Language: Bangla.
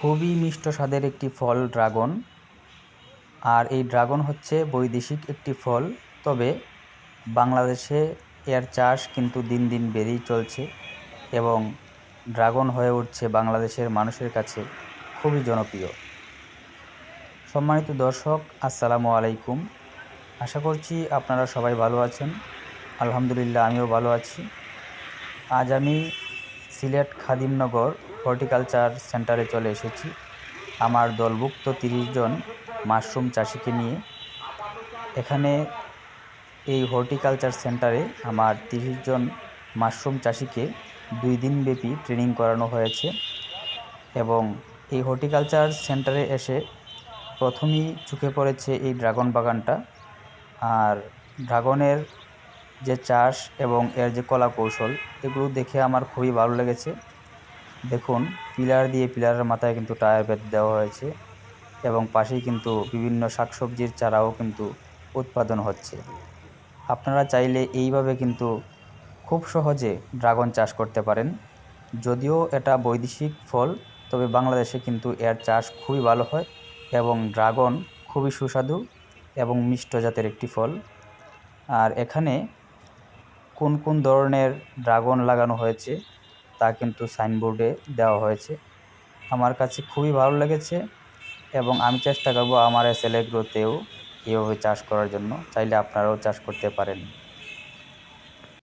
খুবই মিষ্ট স্বাদের একটি ফল ড্রাগন। আর এই ড্রাগন হচ্ছে বৈদেশিক একটি ফল, তবে বাংলাদেশে এর চাষ কিন্তু দিন দিন বেড়েই চলছে এবং ড্রাগন হয়ে উঠছে বাংলাদেশের মানুষের কাছে খুবই জনপ্রিয়। সম্মানিত দর্শক, আসসালামু আলাইকুম। আশা করছি আপনারা সবাই ভালো আছেন। আলহামদুলিল্লাহ, আমিও ভালো আছি। আজ আমি সিলেট খাদিমনগর হর্টিকালচার সেন্টারে চলে এসেছি। আমার দলভুক্ত তিরিশ জন মাশরুম চাষিকে নিয়ে। এখানে এই হর্টিকালচার সেন্টারে আমার তিরিশ জন মাশরুম চাষিকে দুই দিনব্যাপী ট্রেনিং করানো হয়েছে এবং এই হর্টিকালচার সেন্টারে এসে প্রথমেই চোখে পড়েছে এই ড্রাগন বাগানটা। আর ড্রাগনের যে চাষ এবং এর যে কলা কৌশল এগুলো দেখে আমার খুবই ভালো লেগেছে। দেখুন, পিলার দিয়ে পিলারের মাথায় কিন্তু টায়ার বেদ দেওয়া হয়েছে এবং পাশেই কিন্তু বিভিন্ন শাকসবজির চারাও কিন্তু উৎপাদন হচ্ছে। আপনারা চাইলে এইভাবে কিন্তু খুব সহজে ড্রাগন চাষ করতে পারেন। যদিও এটা বৈদেশিক ফল, তবে বাংলাদেশে কিন্তু এর চাষ খুবই ভালো হয় এবং ড্রাগন খুবই সুস্বাদু এবং মিষ্ট জাতের একটি ফল। আর এখানে কোন কোন ধরনের ড্রাগন লাগানো হয়েছে তা কিন্তু সাইনবোর্ডে দেওয়া হয়েছে। আমার কাছে খুবই ভালো লেগেছে এবং আমি চেষ্টা করব আমার এস এল এগ্রোতেও এইভাবে চাষ করার জন্য। চাইলে আপনারাও চাষ করতে পারেন।